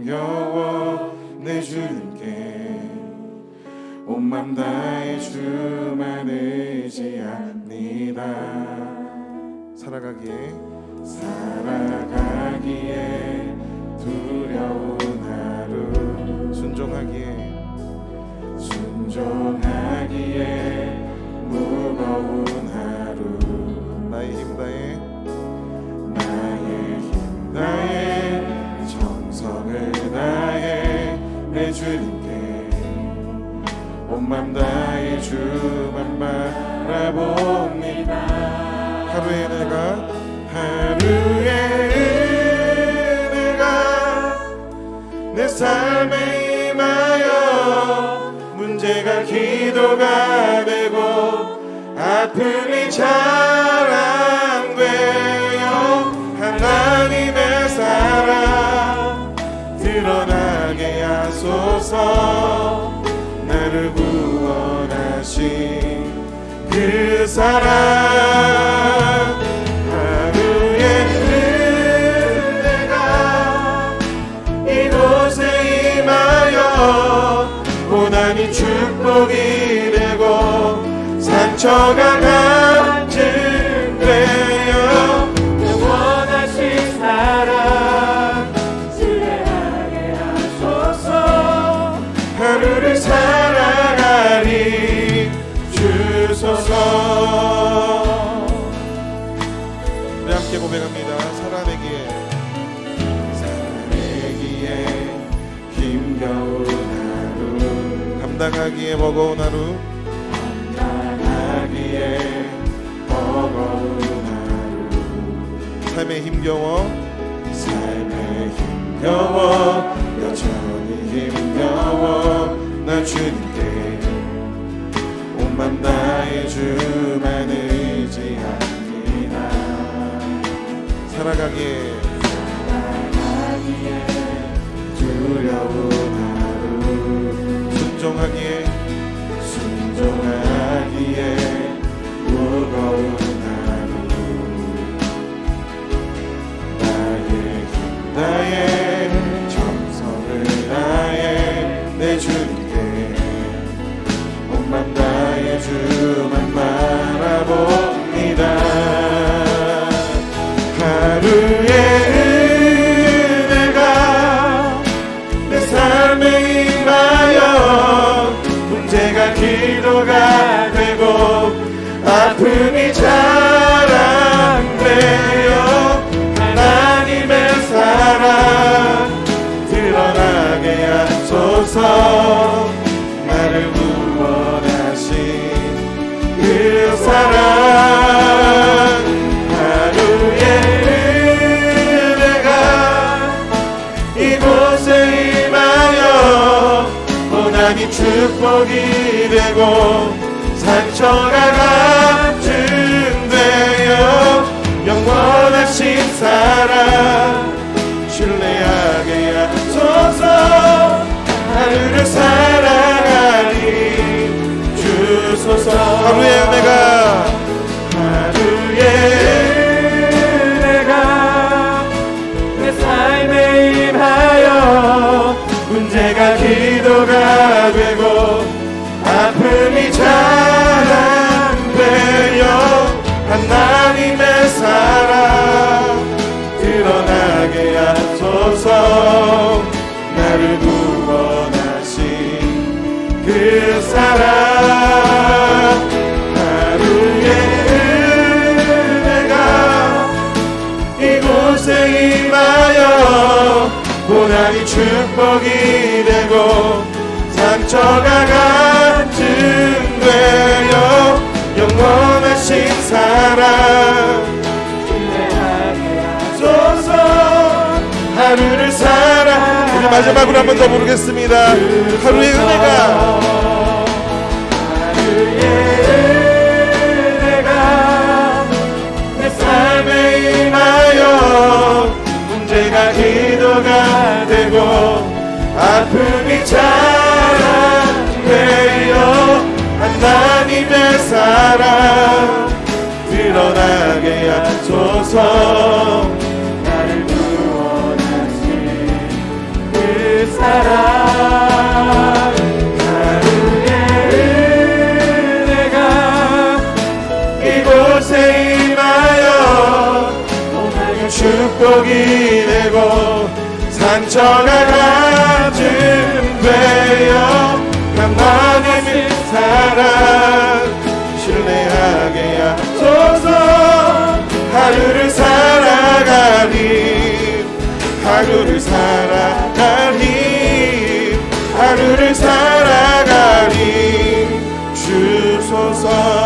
힘겨워 내 주님께 온맘 다해 주만 의지합니다. 살아가기에 살아 주만 바라봅니다. 하루의 은혜가 하루의 은혜가 내 삶에 임하여 문제가 기도가 되고 아픔이 자랑 되어 하나님의 사랑 드러나게 하소서. 나를 그 사랑 하루의 은혜가 이곳에 임하여 고난이 축복이 되고 상처가 간 힘겨운 하루 감당하기에 버거운 하루. 감당하기에 버거운 하루. 삶에 힘겨워. 삶에 힘겨워. 여전히 힘겨워. 나 주님께 온맘 다해 주만 의지합니다 살아가기에 두려운 하루 순종하기에 순종하기에 무거운 하루 나의 힘 다해 정성을 다해 내 주님께 온맘 다해 주만 바라봅니다. 하루의 은혜가 내 삶에 기도가 되고 아픔이 자 되고 상처가 간증되어 영원하신 사랑 신뢰하게 하소서 하루를 살아가리 주소서. 하루의 은혜가 고난이 축복이 되고 상처가 간증되어 영원하신 사랑. 소서 하루를 살아 우리 마지막으로 한 번 더 부르겠습니다. 하루의 은혜가. 하 되고 아픔이 자라되어 하나님의 사랑 드러나게 하소서. 나를 구원하신 그 사랑. 세임하여 온하게 축복이 되고 상처가 가진 되어 하나님의 사랑 신뢰하게 하소서 하루를 살아가니 하루를 살아가니 하루를 살아가니 주소서